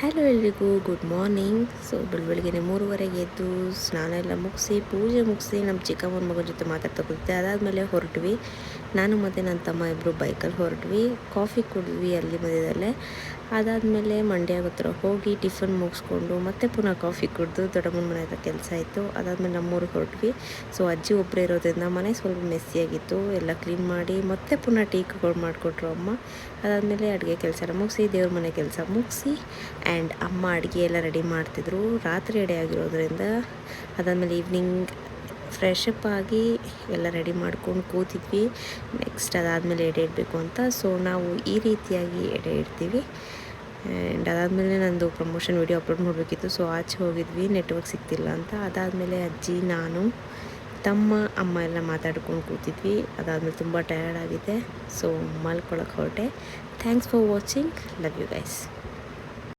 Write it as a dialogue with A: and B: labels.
A: Hello ಎಲ್ರಿಗೂ good morning so ಬೆಳಿಗ್ಗೆ ಮೂರುವರೆಗೆ ಎದ್ದು ಸ್ನಾನ ಎಲ್ಲ ಮುಗಿಸಿ, ಪೂಜೆ ಮುಗಿಸಿ ನಮ್ಮ ಚಿಕ್ಕಮ್ಮನ ಮಗನ ಜೊತೆ ಮಾತಾಡ್ತಾ ಕೂತಿದ್ದೆ. ಅದಾದಮೇಲೆ ಹೊರಟ್ವಿ. ನಾನು ಮತ್ತು ನನ್ನ ತಮ್ಮ ಇಬ್ಬರು ಬೈಕಲ್ಲಿ ಹೊರಟ್ವಿ. ಕಾಫಿ ಕುಡಿದ್ವಿ ಅಲ್ಲಿ ಮಧ್ಯದಲ್ಲೇ. ಅದಾದಮೇಲೆ ಮಂಡ್ಯ ಹತ್ರ ಹೋಗಿ ಟಿಫನ್ ಮುಗಿಸ್ಕೊಂಡು ಮತ್ತೆ ಪುನಃ ಕಾಫಿ ಕುಡಿದು ದೊಡ್ಡಮ್ಮನ ಮನೆ ಹತ್ರ ಕೆಲಸ ಇತ್ತು ಅದಾದಮೇಲೆ ನಮ್ಮೂರಿಗೆ ಹೊರಟ್ವಿ. ಸೊ ಅಜ್ಜಿ ಒಬ್ಬರೇ ಇರೋದ್ರಿಂದ ಮನೆ ಸ್ವಲ್ಪ ಮೆಸ್ಸಿಯಾಗಿತ್ತು ಎಲ್ಲ ಕ್ಲೀನ್ ಮಾಡಿ ಮತ್ತೆ ಪುನಃ ಟೀಕ್ಗಳು ಮಾಡಿಕೊಟ್ರು ಅಮ್ಮ. ಅದಾದಮೇಲೆ ಅಡುಗೆ ಕೆಲಸ ಮುಗಿಸಿ, ದೇವ್ರ ಮನೆ ಕೆಲಸ ಮುಗಿಸಿ ಆ್ಯಂಡ್ ಅಮ್ಮ ಅಡುಗೆ ಎಲ್ಲ ರೆಡಿ ಮಾಡ್ತಿದ್ರು. ರಾತ್ರಿ ರೆಡಿ ಆಗಿರೋದ್ರಿಂದ ಅದಾದಮೇಲೆ ಈವ್ನಿಂಗ್ ಫ್ರೆಶ್ ಅಪ್ ಆಗಿ ಎಲ್ಲ ರೆಡಿ ಮಾಡ್ಕೊಂಡು ಕೂತಿದ್ವಿ. ನೆಕ್ಸ್ಟ್ ಅದಾದಮೇಲೆ ಎಡೆ ಇಡಬೇಕು ಅಂತ. ಸೊ ನಾವು ಈ ರೀತಿಯಾಗಿ ಎಡೆ ಇಡ್ತೀವಿ. ಆ್ಯಂಡ್ ಅದಾದಮೇಲೆ ನಂದು ಪ್ರಮೋಷನ್ ವೀಡಿಯೋ ಅಪ್ಲೋಡ್ ಮಾಡಬೇಕಿತ್ತು. ಸೊ ಆಚೆ ಹೋಗಿದ್ವಿ. ನೆಟ್ವರ್ಕ್ ಸಿಗ್ತಿಲ್ಲ ಅಂತ. ಅದಾದಮೇಲೆ ಅಜ್ಜಿ, ನಾನು, ತಮ್ಮ, ಅಮ್ಮ ಎಲ್ಲ ಮಾತಾಡ್ಕೊಂಡು ಕೂತಿದ್ವಿ. ಅದಾದಮೇಲೆ ತುಂಬ ಟಯರ್ಡ್ ಆಗಿದೆ. ಸೊ ಮಲ್ಕೊಳಕ್ಕೆ ಹೊರಟೆ. Thanks for watching love you guys